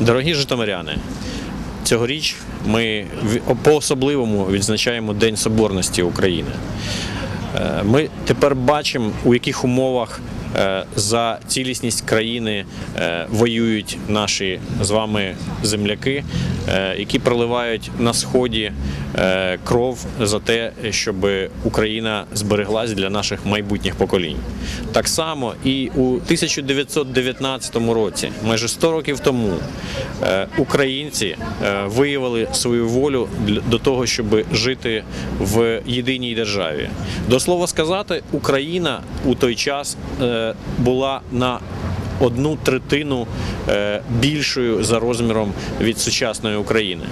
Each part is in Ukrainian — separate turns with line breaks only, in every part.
Дорогі житомиряни, цьогоріч ми по-особливому відзначаємо День Соборності України. Е, Ми тепер бачимо, у яких умовах за цілісність країни е, воюють наші з вами земляки, е, які проливають на сході е, кров за те, щоб Україна збереглась для наших майбутніх поколінь. Так само і у 1919 році, майже 100 років тому, е, українці е, виявили свою волю до того, щоб жити в єдиній державі. До слова сказати, Україна у той час е, була на одну третину е, більшою за розміром від сучасної України.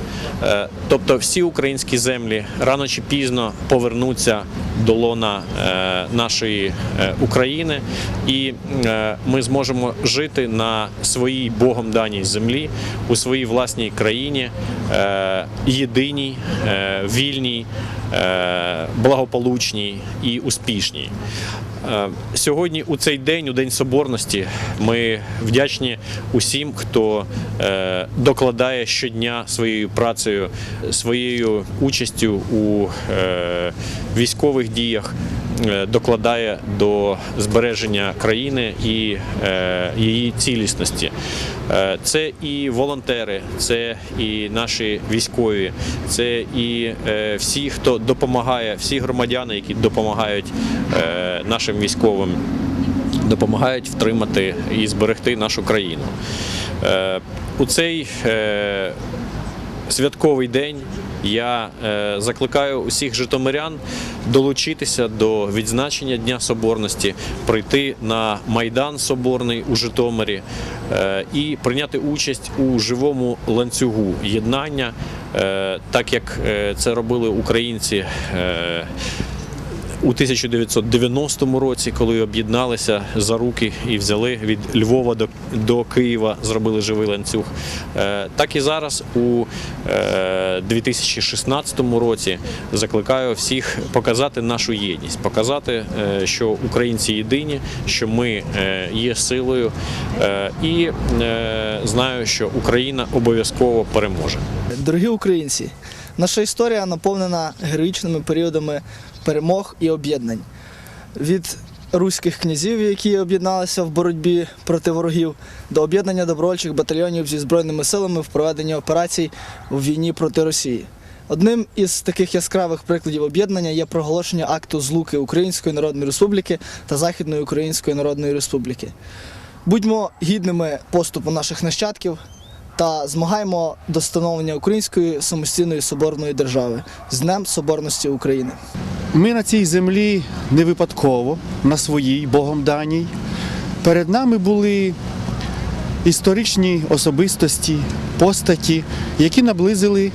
Е, Тобто всі українські землі рано чи пізно повернуться до лона е, нашої України, і ми зможемо жити на своїй Богом даній землі у своїй власній країні, єдиній, вільній, благополучній і успішній. Сьогодні, у цей день, у День Соборності, ми вдячні усім, хто е, докладає щодня своєю працею, своєю участю у е, військових діях, е, докладає до збереження країни і її цілісності. Це і волонтери, це і наші військові, це і всі, хто допомагає, всі громадяни, які допомагають нашим військовим, допомагають втримати і зберегти нашу країну. Е, У цей е, святковий день я е, закликаю усіх житомирян долучитися до відзначення Дня Соборності, прийти на Майдан Соборний у Житомирі і прийняти участь у живому ланцюгу єднання, так як це робили українці. Е, у 1990 році, коли об'єдналися за руки і взяли від Львова до, до Києва, зробили живий ланцюг. Е, Так і зараз у е, 2016 році закликаю всіх показати нашу єдність, показати, е, що українці єдині, що ми е, є силою, е, і е, знаю, що Україна обов'язково переможе.
Дорогі українці, наша історія наповнена героїчними періодами перемог і об'єднань. Від руських князів, які об'єдналися в боротьбі проти ворогів, до об'єднання добровольчих батальйонів зі збройними силами в проведенні операцій у війні проти Росії. Одним із таких яскравих прикладів об'єднання є проголошення акту злуки Української Народної Республіки та Західної Української Народної Республіки. Будьмо гідними поступу наших нащадків та змагаємо до становлення української самостійної соборної держави з Днем Соборності України.
Ми на цій землі не випадково, на своїй Богом даній. Перед нами були історичні особистості, постаті, які наблизили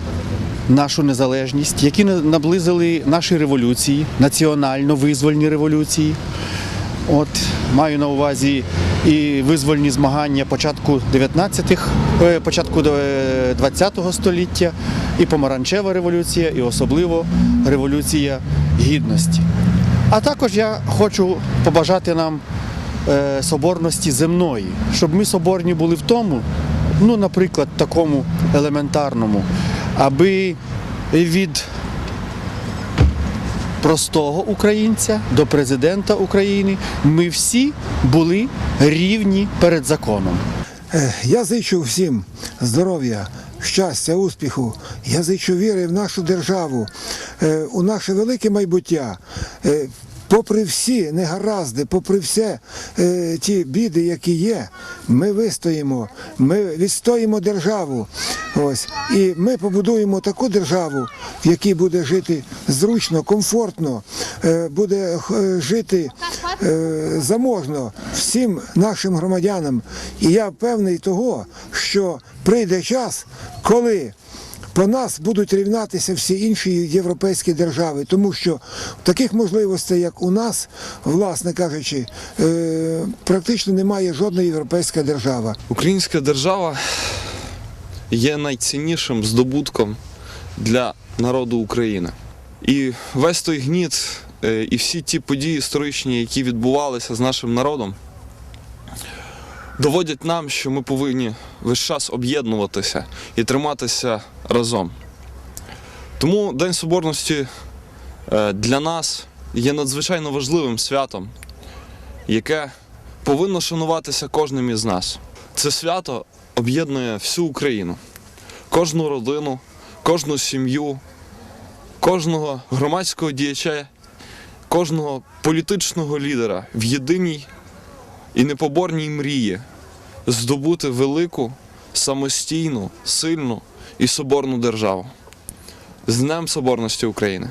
нашу незалежність, які наблизили наші революції, національно-визвольні революції. От маю на увазі і визвольні змагання початку 19-х, е, початку е, 20-го століття, і помаранчева революція, і особливо революція гідності. А також я хочу побажати нам е, соборності земної, щоб ми соборні були в тому, ну, наприклад, такому елементарному, аби від простого українця до президента України ми всі були рівні перед законом.
Е, Я зичу всім здоров'я, щастя, успіху. Я зичу віри в нашу державу, е, у наше велике майбуття. Попри всі негаразди, попри все е, ті біди, які є, ми вистоїмо, ми відстоїмо державу. Ось. І ми побудуємо таку державу, в якій буде жити зручно, комфортно, е, буде е, жити е, заможно всім нашим громадянам. І я певний того, що прийде час, коли по нас будуть рівнатися всі інші європейські держави, тому що таких можливостей, як у нас, власне кажучи, е, практично немає жодної європейська держава.
Українська держава є найціннішим здобутком для народу України. І весь той гніт е, і всі ті події історичні, які відбувалися з нашим народом, доводять нам, що ми повинні весь час об'єднуватися і триматися разом. Тому День Соборності е, для нас є надзвичайно важливим святом, яке повинно шануватися кожним із нас. Це свято об'єднує всю Україну, кожну родину, кожну сім'ю, кожного громадського діяча, кожного політичного лідера в єдиній і непоборній мрії здобути велику, самостійну, сильну і соборну державу. З Днем Соборності України!